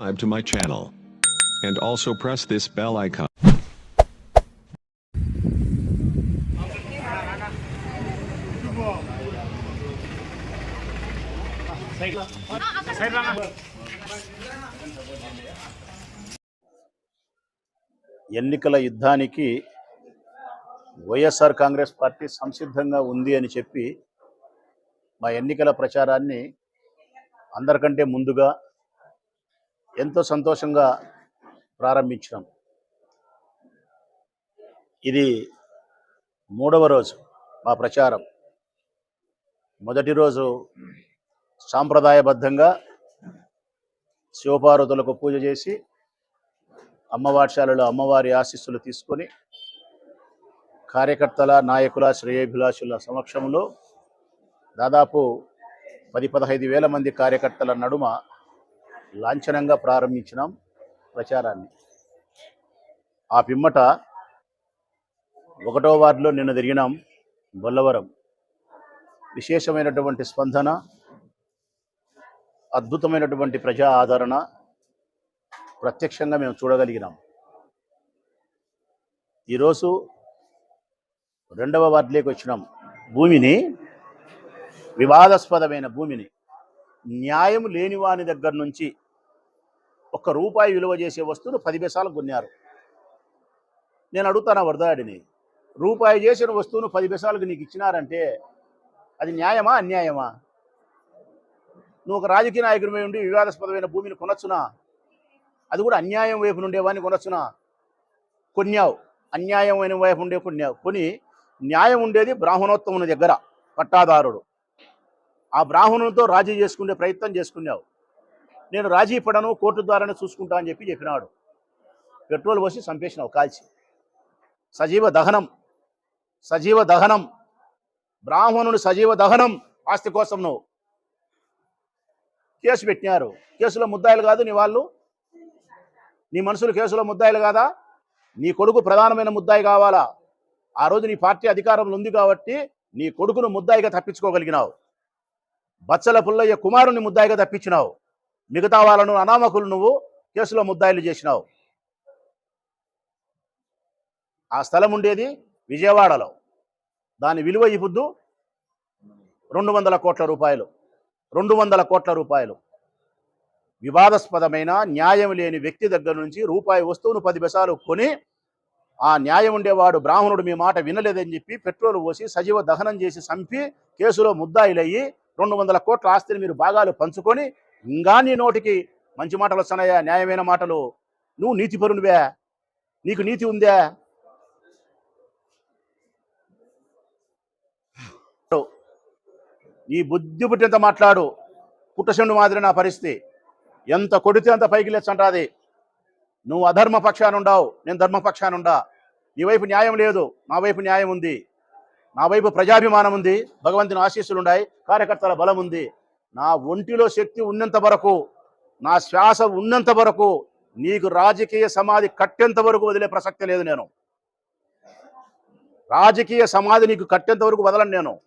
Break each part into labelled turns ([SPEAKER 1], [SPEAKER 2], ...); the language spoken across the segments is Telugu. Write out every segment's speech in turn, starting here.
[SPEAKER 1] subscribe to my channel. And also press this bell icon.
[SPEAKER 2] ఎన్నికల యుద్ధానికి వైఎస్ఆర్ కాంగ్రెస్ పార్టీ సంసిద్ధంగా ఉంది అని చెప్పి మా ఎన్నికల ప్రచారాన్ని అందరికంటే ముందుగా ఎంతో సంతోషంగా ప్రారంభించినాం. ఇది మూడవ రోజు మా ప్రచారం. మొదటి రోజు సాంప్రదాయబద్ధంగా శివపార్వతులకు పూజ చేసి అమ్మవారిశాలలో అమ్మవారి ఆశీస్సులు తీసుకొని కార్యకర్తల నాయకుల శ్రేయోభిలాషుల సమక్షంలో దాదాపు పది పదహైదు వేల మంది కార్యకర్తల నడుమ లాంఛనంగా ప్రారంభించినాం ప్రచారాన్ని. ఆ పిమ్మట ఒకటో వార్డులో నిన్న తిరిగినాం బొల్లవరం. విశేషమైనటువంటి స్పందన అద్భుతమైనటువంటి ప్రజా ఆదరణ ప్రత్యక్షంగా మేము చూడగలిగినాం. ఈరోజు రెండవ వార్డులోకి వచ్చినాం భూమిని వివాదాస్పదమైన భూమిని. న్యాయం లేనివాని దగ్గర నుంచి ఒక్క రూపాయి విలువ చేసే వస్తువును పది పైసాలకు కొన్నారు. నేను అడుగుతాను వరదాడిని? రూపాయి చేసిన వస్తువును పది పైసాలకు నీకు ఇచ్చినారంటే అది న్యాయమా అన్యాయమా? నువ్వు ఒక రాజకీయ నాయకుడిపై ఉండి వివాదాస్పదమైన భూమిని కొనొచ్చునా? అది కూడా అన్యాయం వైపు నుండేవాడిని కొనొచ్చునా? కొన్యావు అన్యాయమైన వైపు ఉండే కొన్యావు కొని న్యాయం ఉండేది బ్రాహ్మణోత్తముని దగ్గర పట్టాదారుడు. ఆ బ్రాహ్మణులతో రాజీ చేసుకునే ప్రయత్నం చేసుకున్నావు. నేను రాజీ పడను కోర్టు ద్వారానే చూసుకుంటా అని చెప్పి చెప్పినాడు. పెట్రోల్ పోసి చంపేసినావు కాల్చి. సజీవ దహనం సజీవ దహనం బ్రాహ్మణుని సజీవ దహనం ఆస్తి కోసం నువ్వు. కేసు పెట్టినారు. కేసులో ముద్దాయిలు కాదు నీ వాళ్ళు. నీ మనుషులు కేసులో ముద్దాయిలు కాదా? నీ కొడుకు ప్రధానమైన ముద్దాయి కావాలా? ఆ రోజు నీ పార్టీ అధికారంలో ఉంది కాబట్టి నీ కొడుకును ముద్దాయిగా తప్పించుకోగలిగినావు. బచ్చల పుల్లయ్య కుమారుని ముద్దాయిగా తప్పించినావు. మిగతా వాళ్ళను అనామకులు నువ్వు కేసులో ముద్దాయిలు చేసినావు. ఆ స్థలం ఉండేది విజయవాడలో. దాని విలువ ఇప్పుడు రెండు వందల కోట్ల రూపాయలు. రెండు వందల కోట్ల రూపాయలు. వివాదాస్పదమైన న్యాయం లేని వ్యక్తి దగ్గర నుంచి రూపాయి వస్తువును పది బెసాలు కొని ఆ న్యాయం ఉండేవాడు బ్రాహ్మణుడు మీ మాట వినలేదని చెప్పి పెట్రోల్ పోసి సజీవ దహనం చేసి చంపి కేసులో ముద్దాయిలయ్యి రెండు వందల కోట్ల ఆస్తిని మీరు భాగాలు పంచుకొని ఇంకా నీ నోటికి మంచి మాటలు వస్తున్నాయా? న్యాయమైన మాటలు. నువ్వు నీతిపరునివే. నీకు నీతి ఉందే. ఈ బుద్ధి పుట్టినంత మాట్లాడు. పుట్టశండు మాదిరి నా పరిస్థితి. ఎంత కొడితే అంత పైకి లేచంటాది నువ్వు అధర్మ పక్షానుండావు నేను ధర్మపక్షానుండా. నీ వైపు న్యాయం లేదు. నా వైపు న్యాయం ఉంది. నా వైపు ప్రజాభిమానం ఉంది. భగవంతుని ఆశీస్సులు ఉన్నాయి కార్యకర్తల బలం ఉంది. నా ఒంటిలో శక్తి ఉన్నంత వరకు నా శ్వాస ఉన్నంత వరకు నీకు రాజకీయ సమాధి కట్టేంత వరకు వదిలే ప్రసక్తి లేదు నేను. రాజకీయ సమాధి నీకు కట్టేంత వరకు వదలను నేను.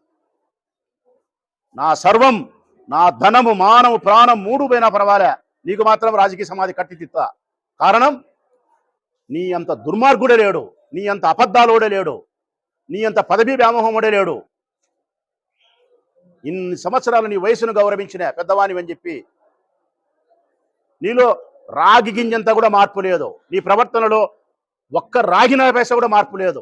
[SPEAKER 2] నా సర్వం నా ధనము మానము ప్రాణం మూడు పోయినా పర్వాలే. నీకు మాత్రం రాజకీయ సమాధి కట్టి తిత్తా కారణం నీ అంత దుర్మార్గుడే లేడు. నీ అంత అబద్ధాలోడే లేడు. నీ అంత పదవీ వ్యామోహముడే లేడు. ఇన్ని సంవత్సరాలు నీ వయసును గౌరవించిన పెద్దవాణి అని చెప్పి నీలో రాగి గింజంత కూడా మార్పు లేదు. నీ ప్రవర్తనలో ఒక్క రాగిన పైస కూడా మార్పు లేదు.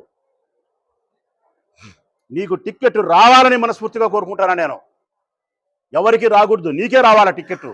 [SPEAKER 2] నీకు టిక్కెట్ రావాలని మనస్ఫూర్తిగా కోరుకుంటానా నేను? ఎవరికి రాకూడదు నీకే రావాలా టిక్కెట్